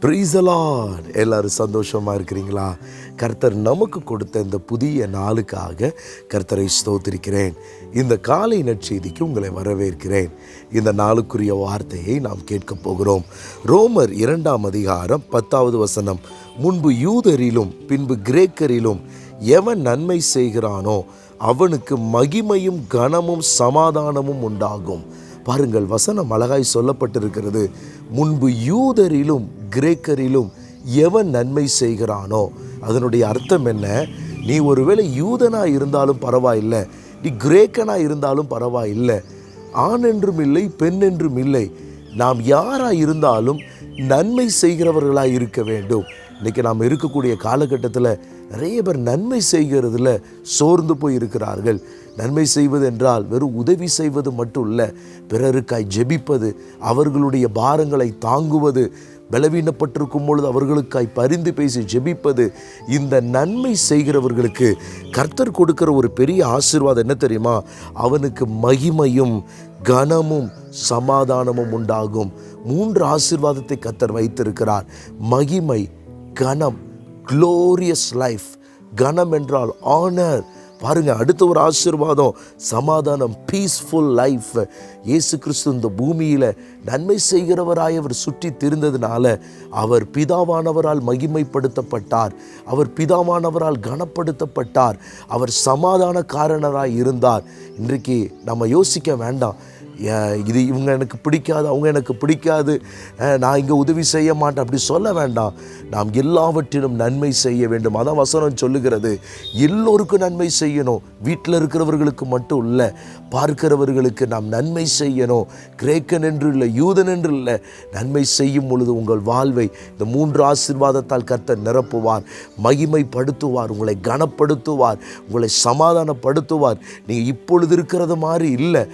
ப்ரீசலான் எல்லாரும் சந்தோஷமாக இருக்கிறீங்களா? கர்த்தர் நமக்கு கொடுத்த இந்த புதிய நாளுக்காக கர்த்தரை ஸ்தோத்திருக்கிறேன். இந்த காலை நற்செய்திக்கு உங்களை வரவேற்கிறேன். இந்த நாளுக்குரிய வார்த்தையை நாம் கேட்கப் போகிறோம். ரோமர் இரண்டாம் அதிகாரம் பத்தாவது வசனம். முன்பு யூதரிலும் பின்பு கிரேக்கரிலும் எவன் நன்மை செய்கிறானோ அவனுக்கு மகிமையும் கனமும் சமாதானமும் உண்டாகும். பாருங்கள் வசனம் அழகாய் சொல்லப்பட்டிருக்கிறது. முன்பு யூதரிலும் கிரேக்கரிலும் எவன் நன்மை செய்கிறானோ? அதனுடைய அர்த்தம் என்ன? நீ ஒருவேளை யூதனா இருந்தாலும் பரவாயில்லை நீ கிரேக்கனா இருந்தாலும் பரவாயில்லை ஆண் என்றும் இல்லை பெண் என்றும் இல்லை. நாம் யாராக இருந்தாலும் நன்மை செய்கிறவர்களாக இருக்க வேண்டும். இன்றைக்கி நாம் இருக்கக்கூடிய காலகட்டத்தில் நிறைய பேர் நன்மை செய்கிறதுல சோர்ந்து போய் இருக்கிறார்கள். நன்மை செய்வது என்றால் வெறும் உதவி செய்வது மட்டும் இல்லை பிறருக்காய் ஜெபிப்பது அவர்களுடைய பாரங்களை தாங்குவது பலவீனப்பட்டிருக்கும் பொழுது அவர்களுக்காய் பரிந்து பேசி ஜெபிப்பது இந்த நன்மை செய்கிறவர்களுக்கு கர்த்தர் கொடுக்கிற ஒரு பெரிய ஆசீர்வாதம் என்ன தெரியுமா? அவனுக்கு மகிமையும் கனமும் சமாதானமும் உண்டாகும். மூன்று ஆசீர்வாதத்தை கர்த்தர் வைத்திருக்கிறார். மகிமை கனம் க்ளோரியஸ் லைஃப் கனம் என்றால் ஆனர் பாருங்க அடுத்த ஒரு ஆசீர்வாதம் சமாதானம் பீஸ்ஃபுல் லைஃப் இயேசு கிறிஸ்து இந்த பூமியில் நன்மை செய்கிறவராய் அவர் சுற்றி திரிந்ததுனால அவர் பிதாவானவரால் மகிமைப்படுத்தப்பட்டார். அவர் பிதாவானவரால் கனப்படுத்தப்பட்டார். அவர் சமாதான இருந்தார். இன்றைக்கு நம்ம யோசிக்க வேண்டாம். இது இவங்க எனக்கு பிடிக்காது அவங்க எனக்கு பிடிக்காது. நான் இங்கே உதவி செய்ய மாட்டேன். அப்படி சொல்ல வேண்டாம். நாம் எல்லாவற்றிலும் நன்மை செய்ய வேண்டும். அதான் வசனம் சொல்லுகிறது. எல்லோருக்கும் நன்மை செய்யணும். வீட்டில் இருக்கிறவர்களுக்கு மட்டும் இல்லை பார்க்கிறவர்களுக்கு நாம் நன்மை செய்யணும். கிரேக்கன் என்று இல்லை யூதன் என்று இல்லை நன்மை செய்யும் பொழுது உங்கள் வாழ்வை இந்த மூன்று ஆசீர்வாதத்தால் கர்த்தர் நிரப்புவார். மகிமைப்படுத்துவார். உங்களை கனப்படுத்துவார். உங்களை சமாதானப்படுத்துவார். நீங்கள் இப்பொழுது இருக்கிறது மாதிரி இல்லை.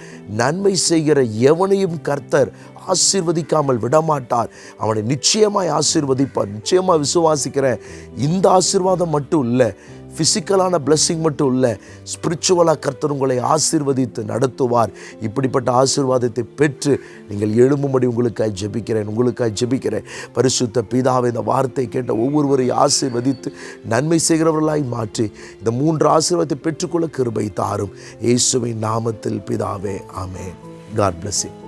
நன்மை செய்கிற எவனையும் கர்த்தர் ஆசீர்வதிக்காமல் விடமாட்டார். அவனை நிச்சயமாய் ஆசீர்வதிப்பார். நிச்சயமாக விசுவாசிக்கிறேன். இந்த ஆசீர்வாதம் மட்டும் இல்லை ஃபிசிக்கலான blessing மட்டும் இல்லை ஸ்பிரிச்சுவலாக கர்த்தர் உங்களை ஆசீர்வதித்து நடத்துவார். இப்படிப்பட்ட ஆசீர்வாதத்தை பெற்று நீங்கள் எழும்பும்படி உங்களுக்காய் ஜெபிக்கிறேன் உங்களுக்காய் ஜெபிக்கிறேன். பரிசுத்த பிதாவை இந்த வார்த்தை கேட்ட ஒவ்வொருவரையும் ஆசீர்வதித்து நன்மை செய்கிறவர்களாய் மாற்றி இந்த மூன்று ஆசீர்வாதத்தை பெற்றுக்கொள்ள கிருபை தாரும். இயேசுவின் நாமத்தில் பிதாவே ஆமென். God bless you